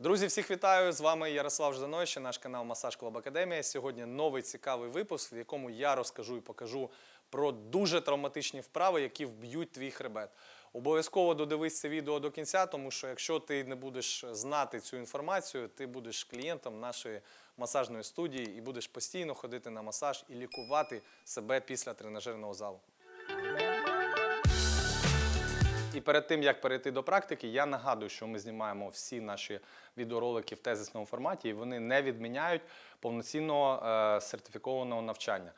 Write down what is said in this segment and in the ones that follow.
Друзі, всіх вітаю! З вами Ярослав Жданович, наш канал Масаж Клуб Академія. Сьогодні новий цікавий випуск, в якому я розкажу і покажу про дуже травматичні вправи, які вб'ють твій хребет. Обов'язково додивись це відео до кінця, тому що якщо ти не будеш знати цю інформацію, ти будеш клієнтом нашої масажної студії і будеш постійно ходити на масаж і лікувати себе після тренажерного залу. І перед тим як перейти до практики, я нагадую, що ми знімаємо всі наші відеоролики в тезисному форматі, і вони не відміняють повноцінного е, сертифікованого навчання.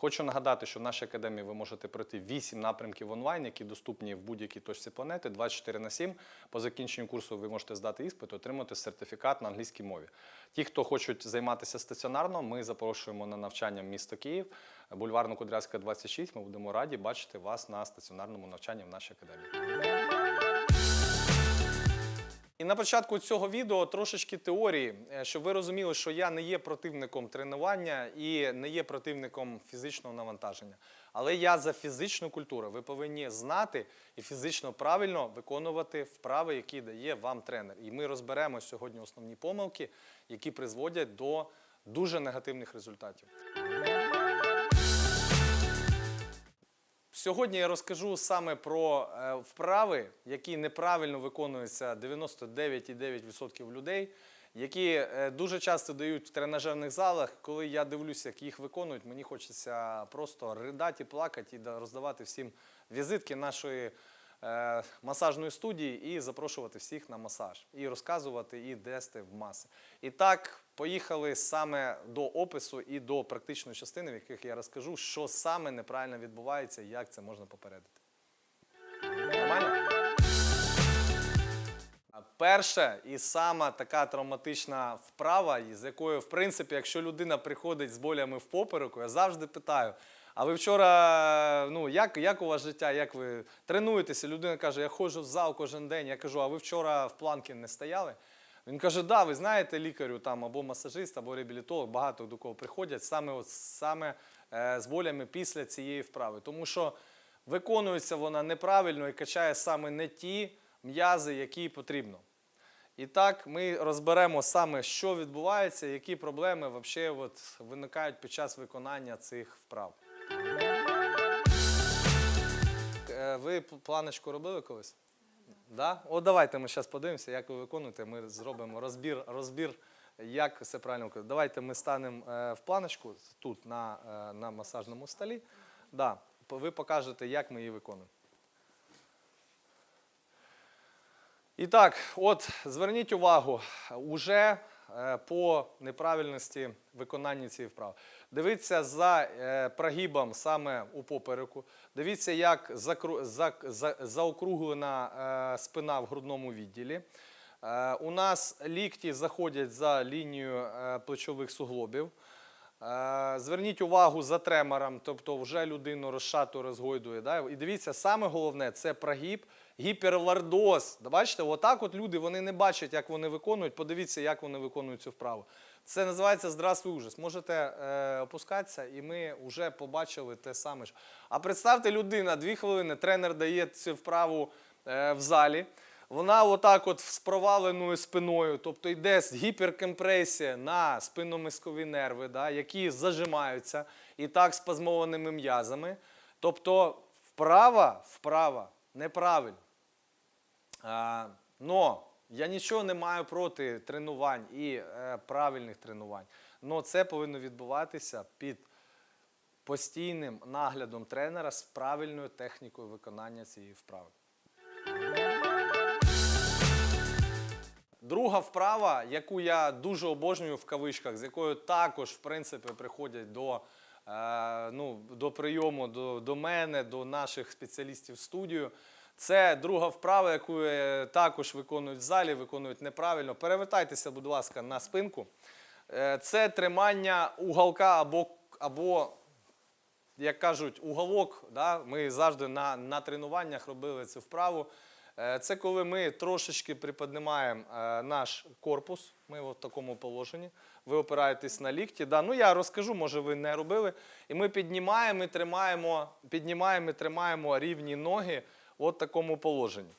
Хочу нагадати, що в нашій академії ви можете пройти 8 напрямків онлайн, які доступні в будь-якій точці планети 24 на 7. По закінченню курсу ви можете здати іспит, отримати сертифікат на англійській мові. Ті, хто хочуть займатися стаціонарно, ми запрошуємо на навчання в місто Київ, бульварно Кудрявська, 26. Ми будемо раді бачити вас на стаціонарному навчанні в нашій академії. І на початку цього відео трошечки теорії, е, щоб ви розуміли, що я не є противником тренування і не є противником фізичного навантаження. Але я за фізичну культуру. Ви повинні знати і фізично правильно виконувати вправи, які дає вам тренер. І ми розберемо сьогодні основні помилки, які призводять до дуже негативних результатів. Сьогодні я розкажу саме про е, вправи, які неправильно виконуються 99,9% людей, які е, дуже часто дають в тренажерних залах. Коли я дивлюся, як їх виконують, мені хочеться просто ридати, плакати і роздавати всім візитки нашої масажної студії і запрошувати всіх на масаж, і розказувати, і дести в маси. І так, поїхали саме до опису і до практичної частини, в яких я розкажу, що саме неправильно відбувається і як це можна попередити. Нормально? Перша і сама така травматична вправа, з якою, в принципі, якщо людина приходить з болями в попереку, я завжди питаю: а ви вчора, ну як, як у вас життя, як ви тренуєтеся? Людина каже, я ходжу в зал кожен день. Я кажу, а ви вчора в планки не стояли? Він каже, да, ви знаєте, лікарю там або масажист, або реабілітолог, багато до кого приходять саме, от, саме е, з болями після цієї вправи. Тому що виконується вона неправильно і качає саме не ті м'язи, які потрібно. І так ми розберемо саме, що відбувається, які проблеми вообще виникають під час виконання цих вправ. Е, Ви планочку робили колись? Да? От давайте ми зараз подивимося, як ви виконуєте. Ми зробимо розбір, розбір як все правильно виконувати. Давайте ми станемо е, в планочку тут на, е, на масажному столі. Да. Ви покажете, як ми її виконуємо. І так, от зверніть увагу, уже по неправильності виконання цієї вправи. Дивіться за е, прогибом саме у попереку. Дивіться, як заокруглена е, спина в грудному відділі. Е, У нас лікті заходять за лінію плечових суглобів. Зверніть увагу за тремором, тобто вже людину розшату розгойдує. Да? І дивіться, саме головне це прогиб, гіперлордоз. Бачите, отак от люди вони не бачать, як вони виконують. Подивіться, як вони виконують цю вправу. Це називається здравствуй ужас. Можете е, опускатися, і ми вже побачили те саме. ж. А представте, людина, дві хвилини, тренер дає цю вправу е, в залі. Вона отак от з проваленою спиною, тобто йде гіперкомпресія на спинномискові нерви, да, які зажимаються і так спазмованими м'язами. Тобто вправа, вправа неправильно. Но я нічого не маю проти тренувань і е, правильних тренувань. Но це повинно відбуватися під постійним наглядом тренера з правильною технікою виконання цієї вправи. Друга вправа, яку я дуже обожнюю в кавичках, з якою також, в принципі, приходять до, е, ну, до прийому до, до мене, до наших спеціалістів в студію. Це друга вправа, яку е, також виконують в залі, виконують неправильно. Перевертайтеся, будь ласка, на спинку. Е, це тримання уголка або, або як кажуть, уголок. Да? Ми завжди на, на тренуваннях робили цю вправу. Е, Це коли ми трошечки приподнімаємо наш корпус. Ми в такому положенні. Ви опираєтесь на лікті. Да? Ну я розкажу, може ви не робили. І ми піднімаємо і тримаємо, піднімаємо і тримаємо рівні ноги от такому положенні.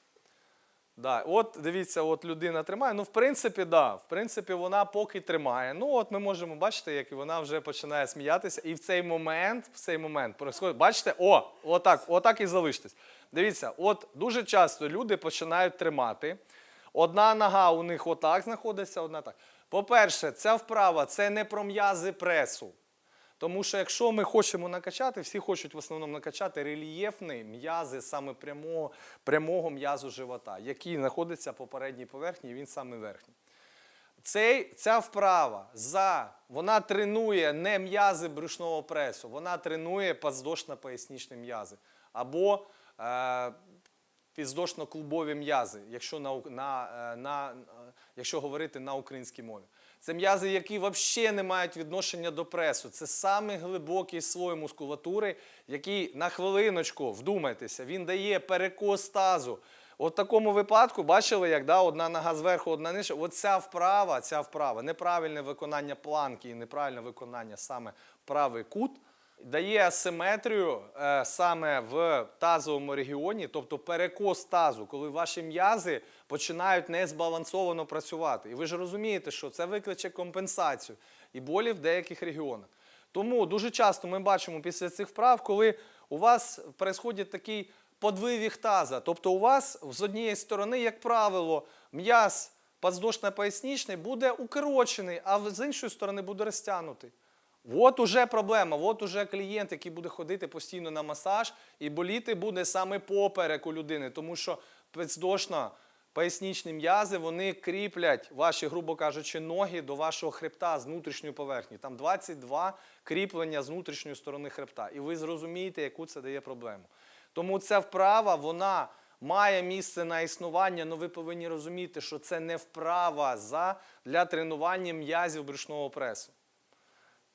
Да. От дивіться, от людина тримає. Ну, в принципі, да. В принципі, вона поки тримає. Ну, от ми можемо бачити, як вона вже починає сміятися. І в цей момент, в цей момент бачите, о, отак, отак і залиштесь. Дивіться, от дуже часто люди починають тримати. Одна нога у них отак знаходиться, одна так. По-перше, ця вправа це не про м'язи пресу. Тому що якщо ми хочемо накачати, всі хочуть в основному накачати рельєфні м'язи саме прямого, прямого м'язу живота, який знаходиться по передній поверхні, він саме верхній. Цей, ця вправа за, вона тренує не м'язи брюшного пресу, вона тренує подвздошно-пояснічні м'язи або е, підвздошно-клубові м'язи, якщо, на, на, е, на, е, якщо говорити на українській мові. Це м'язи, які взагалі не мають відношення до пресу. Це самий глибокий слой мускулатури, який на хвилиночку, вдумайтеся, він дає перекос тазу. От в такому випадку, бачили, як да, одна нога зверху, одна нижче. Оця вправа, ця вправа, неправильне виконання планки і неправильне виконання саме правий кут, дає асиметрію е, саме в тазовому регіоні, тобто перекос тазу, коли ваші м'язи починають незбалансовано працювати. І ви ж розумієте, що це викличе компенсацію і болі в деяких регіонах. Тому дуже часто ми бачимо після цих вправ, коли у вас відбувається такий подвивіг таза. Тобто у вас з однієї сторони, як правило, м'яз подвздошно-поясничний буде укорочений, а з іншої сторони буде розтягнутий. От уже проблема, от уже клієнт, який буде ходити постійно на масаж, і боліти буде саме поперек у людини, тому що підвздошно пояснічні м'язи вони кріплять ваші, грубо кажучи, ноги до вашого хребта з внутрішньої поверхні. Там 22 кріплення з внутрішньої сторони хребта. І ви зрозумієте, яку це дає проблему. Тому ця вправа, вона має місце на існування, але ви повинні розуміти, що це не вправа за, для тренування м'язів брюшного пресу.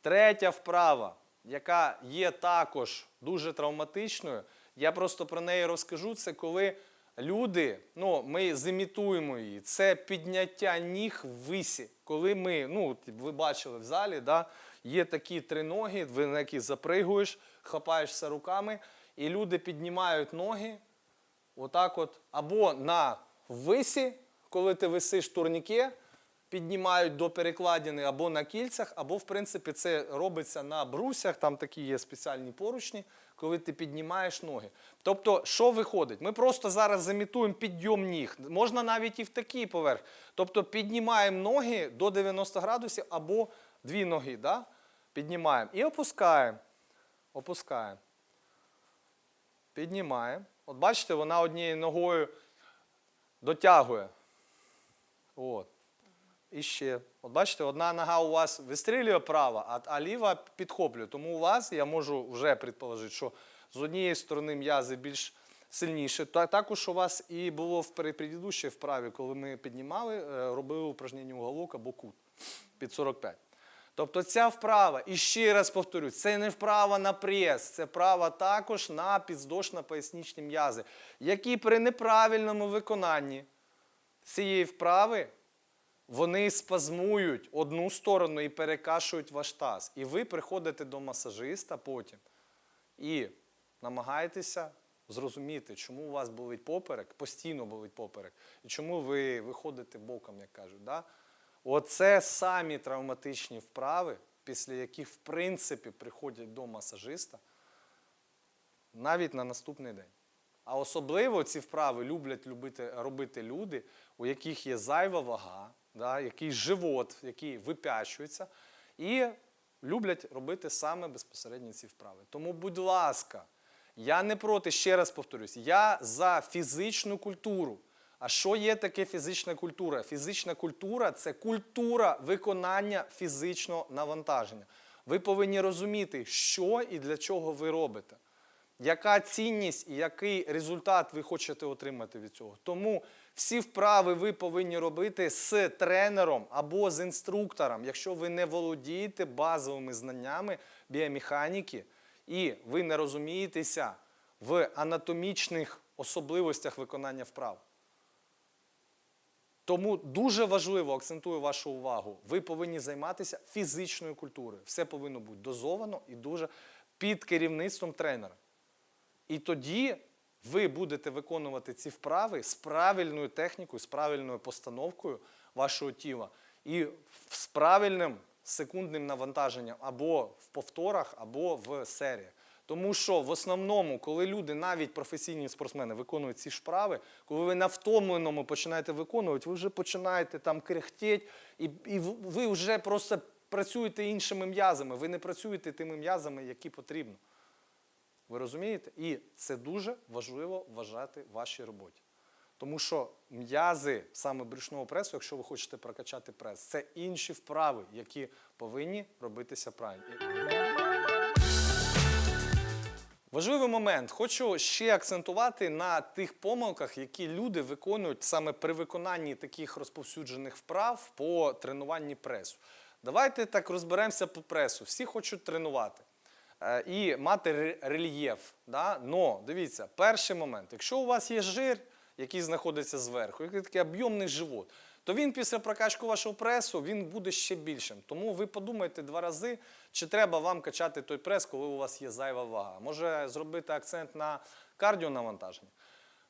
Третя вправа, яка є також дуже травматичною, я просто про неї розкажу. Це коли люди, ну ми зімітуємо її. Це підняття ніг в висі. Коли ми, ну ви бачили в залі, да, є такі триноги, ви на які запригуєш, хапаєшся руками, і люди піднімають ноги отак от, або на висі, коли ти висиш турніке, піднімають до перекладини або на кільцях, або, в принципі, це робиться на брусях, там такі є спеціальні поручні, коли ти піднімаєш ноги. Тобто, що виходить? Ми просто зараз замітуємо підйом ніг. Можна навіть і в такий поверх. Тобто піднімаємо ноги до 90 градусів або дві ноги. Да? Піднімаємо і опускаємо. Опускаємо. Піднімаємо. От бачите, вона однією ногою дотягує. От. І ще. От бачите, одна нога у вас вистрілює права, а, ліва підхоплює. Тому у вас, я можу вже предположити, що з однієї сторони м'язи більш сильніші. Та, також у вас і було в предыдущій вправі, коли ми піднімали, е, робили упражнення уголок або кут під 45. Тобто ця вправа, і ще раз повторю, це не вправа на прес, це вправа також на підвздошно-пояснічні м'язи, які при неправильному виконанні цієї вправи вони спазмують одну сторону і перекашують ваш таз. І ви приходите до масажиста потім і намагаєтеся зрозуміти, чому у вас болить поперек, постійно болить поперек, і чому ви виходите боком, як кажуть. Да? Оце самі травматичні вправи, після яких, в принципі, приходять до масажиста навіть на наступний день. А особливо ці вправи люблять любити, робити люди, у яких є зайва вага, да, якийсь живот, який випячується, і люблять робити саме безпосередньо ці вправи. Тому, будь ласка, я не проти, ще раз повторюсь, я за фізичну культуру. А що є таке фізична культура? Фізична культура це культура виконання фізичного навантаження. Ви повинні розуміти, що і для чого ви робите яка цінність і який результат ви хочете отримати від цього. Тому всі вправи ви повинні робити з тренером або з інструктором, якщо ви не володієте базовими знаннями біомеханіки і ви не розумієтеся в анатомічних особливостях виконання вправ. Тому дуже важливо акцентую вашу увагу. Ви повинні займатися фізичною культурою. Все повинно бути дозовано і дуже під керівництвом тренера. І тоді ви будете виконувати ці вправи з правильною технікою, з правильною постановкою вашого тіла і з правильним секундним навантаженням або в повторах, або в серіях. Тому що в основному, коли люди, навіть професійні спортсмени, виконують ці вправи, коли ви на втомленому починаєте виконувати, ви вже починаєте там кряхтеть, і, і ви вже просто працюєте іншими м'язами, ви не працюєте тими м'язами, які потрібно. Ви розумієте? І це дуже важливо вважати в вашій роботі. Тому що м'язи саме брюшного пресу, якщо ви хочете прокачати прес, це інші вправи, які повинні робитися правильно. Важливий момент. Хочу ще акцентувати на тих помилках, які люди виконують саме при виконанні таких розповсюджених вправ по тренуванні пресу. Давайте так розберемося по пресу. Всі хочуть тренувати і мати рельєф. Да? Но дивіться, перший момент, якщо у вас є жир, який знаходиться зверху, який такий об'ємний живот, то він після прокачки вашого пресу він буде ще більшим. Тому ви подумайте два рази, чи треба вам качати той прес, коли у вас є зайва вага. Може зробити акцент на кардіонавантаження.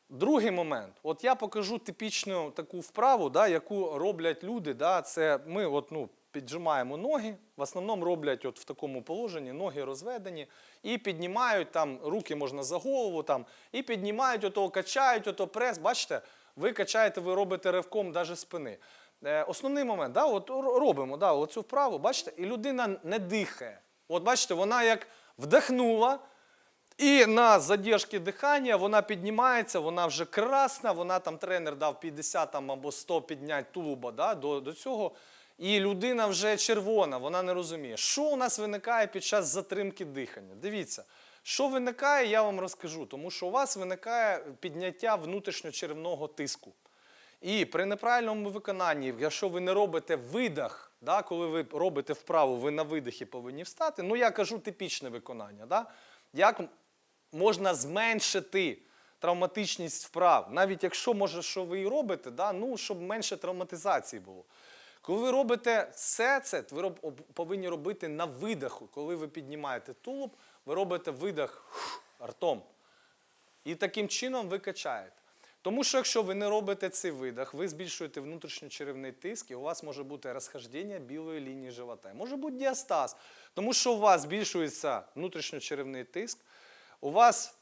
Другий момент. От я покажу типічну таку вправу, да, яку роблять люди. Да, це ми от, ну, піджимаємо ноги, в основному роблять от в такому положенні, ноги розведені, і піднімають там, руки можна за голову, там, і піднімають, ото, качають, ото прес. Бачите, ви качаєте, ви робите ривком навіть спини. Е, основний момент, да, от робимо да, оцю вправу, бачите, і людина не дихає. От бачите, вона як вдихнула, і на задержки дихання вона піднімається, вона вже красна, вона там тренер дав 50 там, або 100 піднять тулуба да, до, до цього. І людина вже червона, вона не розуміє, що у нас виникає під час затримки дихання. Дивіться, що виникає, я вам розкажу, тому що у вас виникає підняття внутрішньочеревного тиску. І при неправильному виконанні, якщо ви не робите видах, да, коли ви робите вправу, ви на видихі повинні встати. Ну, я кажу типічне виконання. Да? Як можна зменшити травматичність вправ, навіть якщо може, що ви і робите, да, ну, щоб менше травматизації було. Коли ви робите все це, ви повинні робити на видиху. Коли ви піднімаєте тулуб, ви робите видих ртом. І таким чином ви качаєте. Тому що якщо ви не робите цей видих, ви збільшуєте внутрішньочеревний тиск, і у вас може бути розхождення білої лінії живота. Може бути діастаз, тому що у вас збільшується внутрішньочеревний тиск, у вас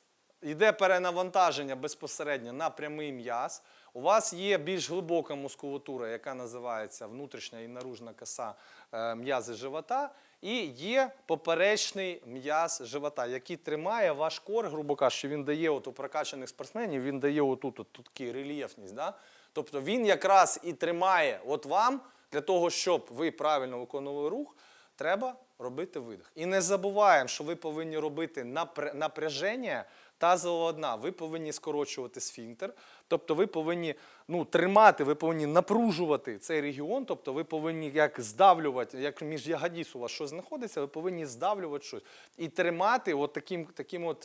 йде перенавантаження безпосередньо на прямий м'яз, у вас є більш глибока мускулатура, яка називається внутрішня і наружна коса е, м'язи живота, і є поперечний м'яз живота, який тримає ваш кор, грубо кажучи, він дає от у прокачаних спортсменів, він дає отут от, тут такий рельєфність. Да? Тобто він якраз і тримає от вам для того, щоб ви правильно виконували рух, треба робити видих. І не забуваємо, що ви повинні робити напр- напряження тазового дна. Ви повинні скорочувати сфінктер, тобто ви повинні ну, тримати, ви повинні напружувати цей регіон, тобто ви повинні як здавлювати, як між ягодіс у вас щось знаходиться, ви повинні здавлювати щось і тримати от таким, таким от,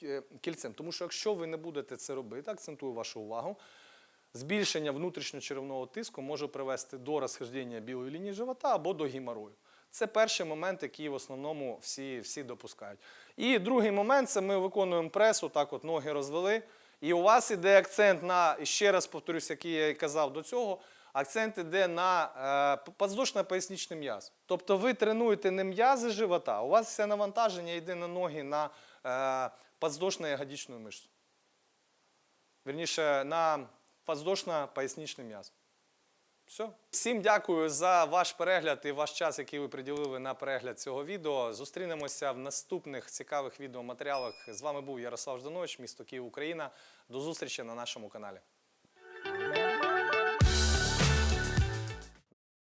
к- кільцем. Тому що якщо ви не будете це робити, акцентую вашу увагу, Збільшення внутрішньочеревного тиску може привести до розхождення білої лінії живота або до геморою. Це перший момент, який в основному всі, всі допускають. І другий момент це ми виконуємо пресу, так от ноги розвели. І у вас іде акцент на, ще раз повторюсь, який я і казав до цього, акцент іде на е, подвздошно-поясничний м'яз. Тобто ви тренуєте не м'язи живота, у вас все навантаження йде на ноги на е, подвздошно-ягодичну мишцю. Вірніше, на подвздошно-поясничний м'яз. Все. Всім дякую за ваш перегляд і ваш час, який ви приділили на перегляд цього відео. Зустрінемося в наступних цікавих відеоматеріалах. З вами був Ярослав Жданович, місто Київ, Україна. До зустрічі на нашому каналі.